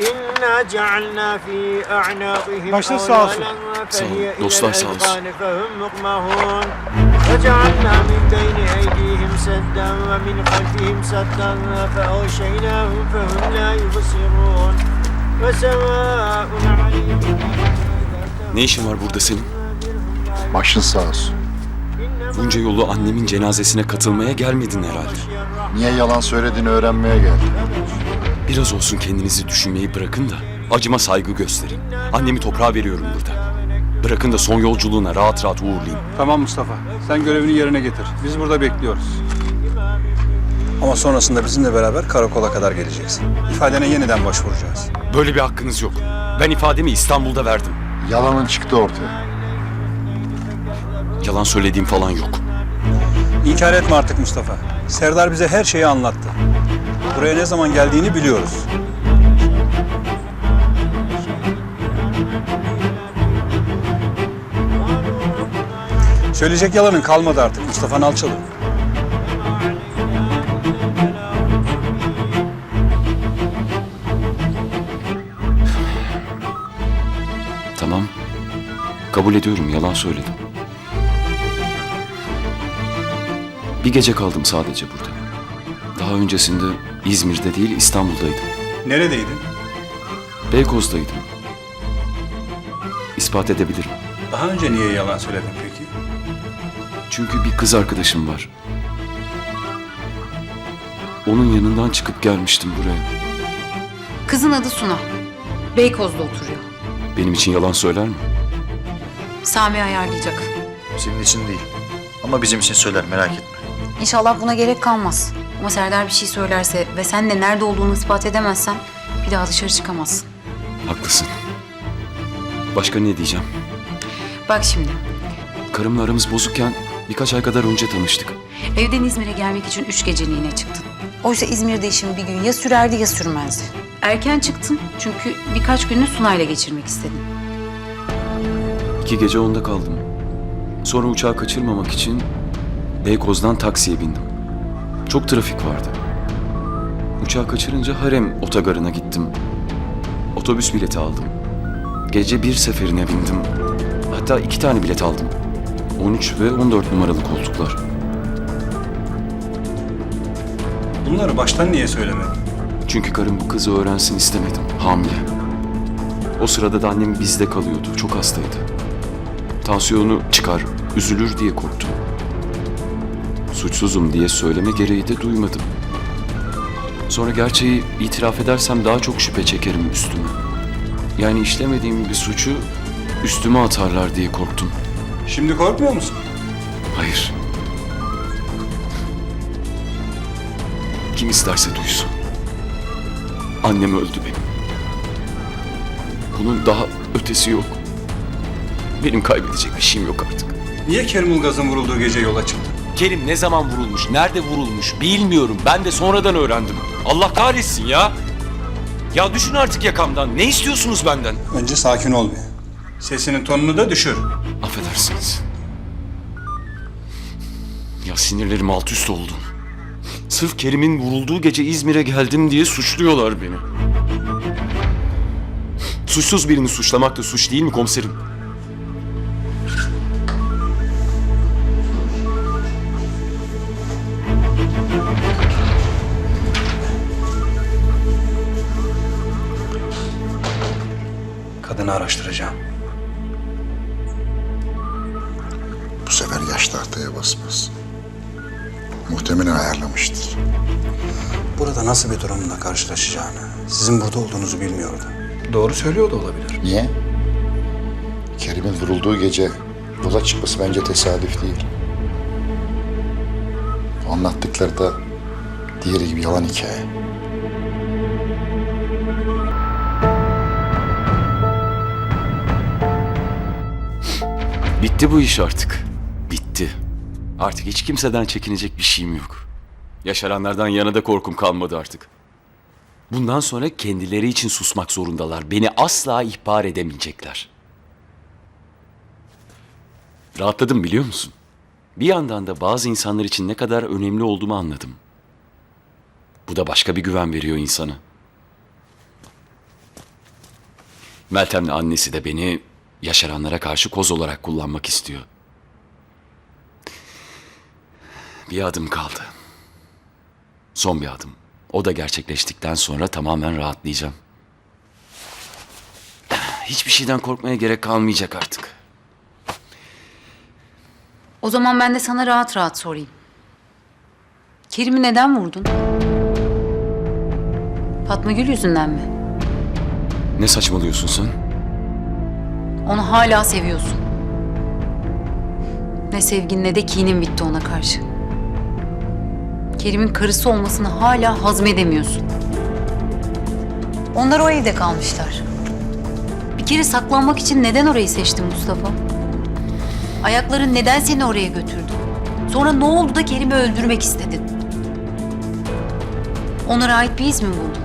إنا جعلنا في أعناقهم Başınız sağ olsun. أغلالا Sağ olun, فهي إلى dostlar sağ olsun. الأذقان فهم مقمحون وجعلنا من بين أيديهم سدا ومن خلفهم سدا فأغشيناهم فهم لا يبصرون وسواء عليهم Ne işin var burada senin? Başın sağ olsun. Bunca yolu annemin cenazesine katılmaya gelmedin herhalde. Niye yalan söylediğini öğrenmeye geldim. Biraz olsun kendinizi düşünmeyi bırakın da acıma saygı gösterin. Annemi toprağa veriyorum burada. Bırakın da son yolculuğuna rahat rahat uğurlayayım. Tamam Mustafa. Sen görevini yerine getir. Biz burada bekliyoruz. Ama sonrasında bizimle beraber karakola kadar geleceksin. İfadene yeniden başvuracağız. Böyle bir hakkınız yok. Ben ifademi İstanbul'da verdim. Yalanın çıktı ortaya. Yalan söylediğim falan yok. İnkar etme artık Mustafa. Serdar bize her şeyi anlattı. Buraya ne zaman geldiğini biliyoruz. Söyleyecek yalanın kalmadı artık Mustafa Nalçalı. Tamam. Kabul ediyorum yalan söyledim. Bir gece kaldım sadece burada. Daha öncesinde İzmir'de değil İstanbul'daydım. Neredeydin? Beykoz'daydım. İspat edebilirim. Daha önce niye yalan söyledin peki? Çünkü bir kız arkadaşım var. Onun yanından çıkıp gelmiştim buraya. Kızın adı Suna. Beykoz'da oturuyor. Benim için yalan söyler mi? Sami ayarlayacak. Senin için değil. Ama bizim için söyler merak etme. İnşallah buna gerek kalmaz. Ama Serdar bir şey söylerse ve sen de nerede olduğunu ispat edemezsen bir daha dışarı çıkamazsın. Haklısın. Başka ne diyeceğim? Bak şimdi, Karımla aramız bozukken birkaç ay kadar önce tanıştık. evden İzmir'e gelmek için üç geceliğine çıktın. Oysa İzmir'de işin bir gün ya sürerdi ya sürmezdi. Erken çıktın çünkü birkaç gününü Sunay'la geçirmek istedin. İki gece onda kaldım. Sonra uçağı kaçırmamak için Beykoz'dan taksiye bindim. Çok trafik vardı. Uçağı kaçırınca Harem otogarına gittim. Otobüs bileti aldım. Gece bir seferine bindim. Hatta iki tane bilet aldım. 13 ve 14 numaralı koltuklar. Bunları baştan niye söylemedin? Çünkü karım bu kızı öğrensin istemedim. Hamile. O sırada da annem bizde kalıyordu. Çok hastaydı. Tansiyonu çıkar, üzülür diye korktum. Suçsuzum diye söyleme gereği de duymadım. Sonra gerçeği itiraf edersem daha çok şüphe çekerim üstüme. Yani işlemediğim bir suçu üstüme atarlar diye korktum. Şimdi korkmuyor musun? Hayır. Kim isterse duysun. Annem öldü benim. Bunun daha ötesi yok. Benim kaybedecek bir şeyim yok artık. Niye Kerim Ulgaz'ın vurulduğu gece yola çıktın? Kerim ne zaman vurulmuş, nerede vurulmuş bilmiyorum. Ben de sonradan öğrendim. Allah kahretsin ya. Ya düşün artık yakamdan. Ne istiyorsunuz benden? Önce sakin ol bir. Sesinin tonunu da düşür. Affedersiniz. Ya sinirlerim alt üst oldu. Sırf Kerim'in vurulduğu gece İzmir'e geldim diye suçluyorlar beni. Suçsuz birini suçlamak da suç değil mi komiserim? Araştıracağım. Bu sefer yaş tahtaya basmaz. Muhtemelen ayarlamıştır. Burada nasıl bir durumla karşılaşacağını, sizin burada olduğunuzu bilmiyordu. Doğru söylüyor da olabilir. Niye? Kerim'in vurulduğu gece yola çıkması bence tesadüf değil. Bu anlattıkları da diğeri gibi yalan hikaye. Bitti bu iş artık. Bitti. Artık hiç kimseden çekinecek bir şeyim yok. Yaşaranlardan yana da korkum kalmadı artık. Bundan sonra kendileri için susmak zorundalar. Beni asla ihbar edemeyecekler. Rahatladım biliyor musun? Bir yandan da bazı insanlar için ne kadar önemli olduğumu anladım. Bu da başka bir güven veriyor insana. Meltem'le annesi de beni yaşaranlara karşı koz olarak kullanmak istiyor. Bir adım kaldı. Son bir adım. O da gerçekleştikten sonra tamamen rahatlayacağım. Hiçbir şeyden korkmaya gerek kalmayacak artık. O zaman ben de sana rahat rahat sorayım. Kerim'i neden vurdun? Fatma Gül yüzünden mi? Ne saçmalıyorsun sen? Onu hala seviyorsun. Ne sevgin ne de kinin bitti ona karşı. Kerim'in karısı olmasını hala hazmedemiyorsun. Onlar o evde kalmışlar. Bir kere saklanmak için neden orayı seçtin Mustafa? Ayakların neden seni oraya götürdü? Sonra ne oldu da Kerim'i öldürmek istedin? Onlara ait bir iz mi buldun?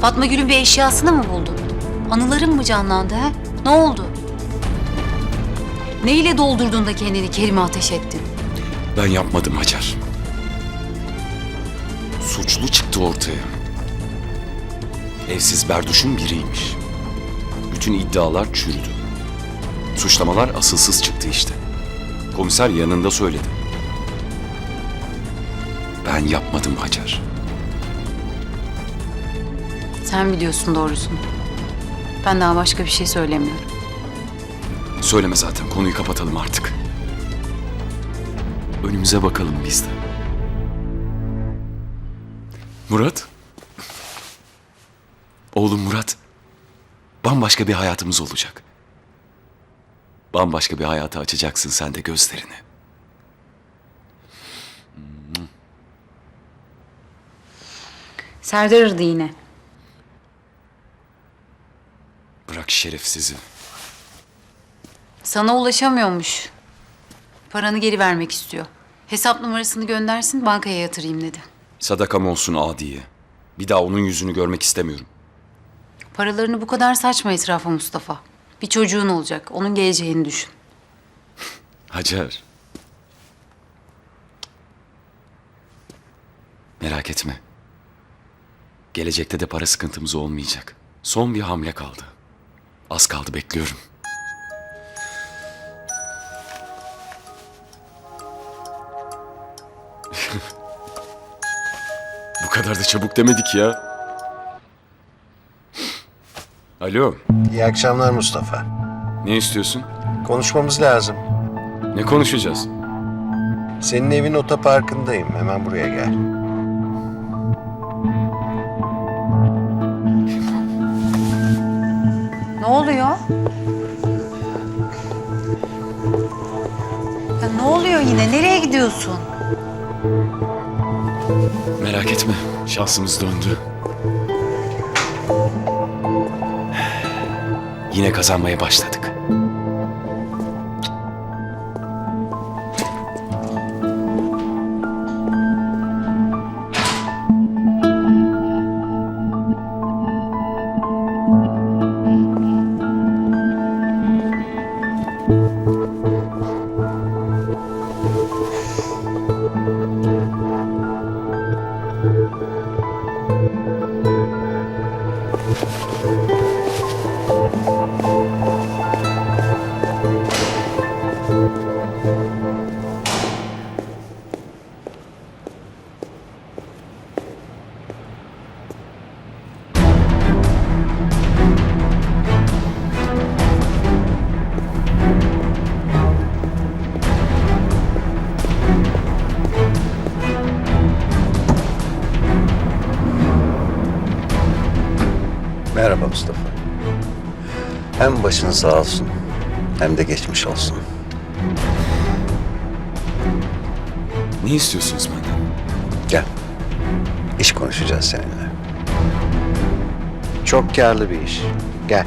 Fatma Gül'ün bir eşyasını mı buldun? Anıların mı canlandı ha? Ne oldu? Neyle doldurdun da kendini Kerim'e ateş ettin? Ben yapmadım Hacer. Suçlu çıktı ortaya. Evsiz Berduş'un biriymiş. Bütün iddialar çürüdü. Suçlamalar asılsız çıktı işte. Komiser yanında söyledi. Ben yapmadım Hacer. Sen biliyorsun doğrusunu. Ben daha başka bir şey söylemiyorum. Söyleme zaten konuyu kapatalım artık. Önümüze bakalım biz de. Murat. Oğlum Murat. Bambaşka bir hayatımız olacak. Bambaşka bir hayata açacaksın sen de gözlerini. Serdar aradı yine. Bırak şerefsizi. Sana ulaşamıyormuş. Paranı geri vermek istiyor. Hesap numarasını göndersin bankaya yatırayım dedi. Sadakam olsun adiye. Bir daha onun yüzünü görmek istemiyorum. Paralarını bu kadar saçma etrafa Mustafa. Bir çocuğun olacak. Onun geleceğini düşün. Hacer. Merak etme. Gelecekte de para sıkıntımız olmayacak. Son bir hamle kaldı. Az kaldı bekliyorum. Kadar da çabuk demedik ya. Alo, İyi akşamlar Mustafa. ne istiyorsun? Konuşmamız lazım. Ne konuşacağız? Senin evin otoparkındayım. Hemen buraya gel. Ne oluyor? Ya ne oluyor yine? Nereye gidiyorsun? Merak etme, şansımız döndü. Yine kazanmaya başladık. Hem başın sağ olsun hem de geçmiş olsun. Ne istiyorsunuz benden? Gel. İş konuşacağız seninle. Çok karlı bir iş. Gel.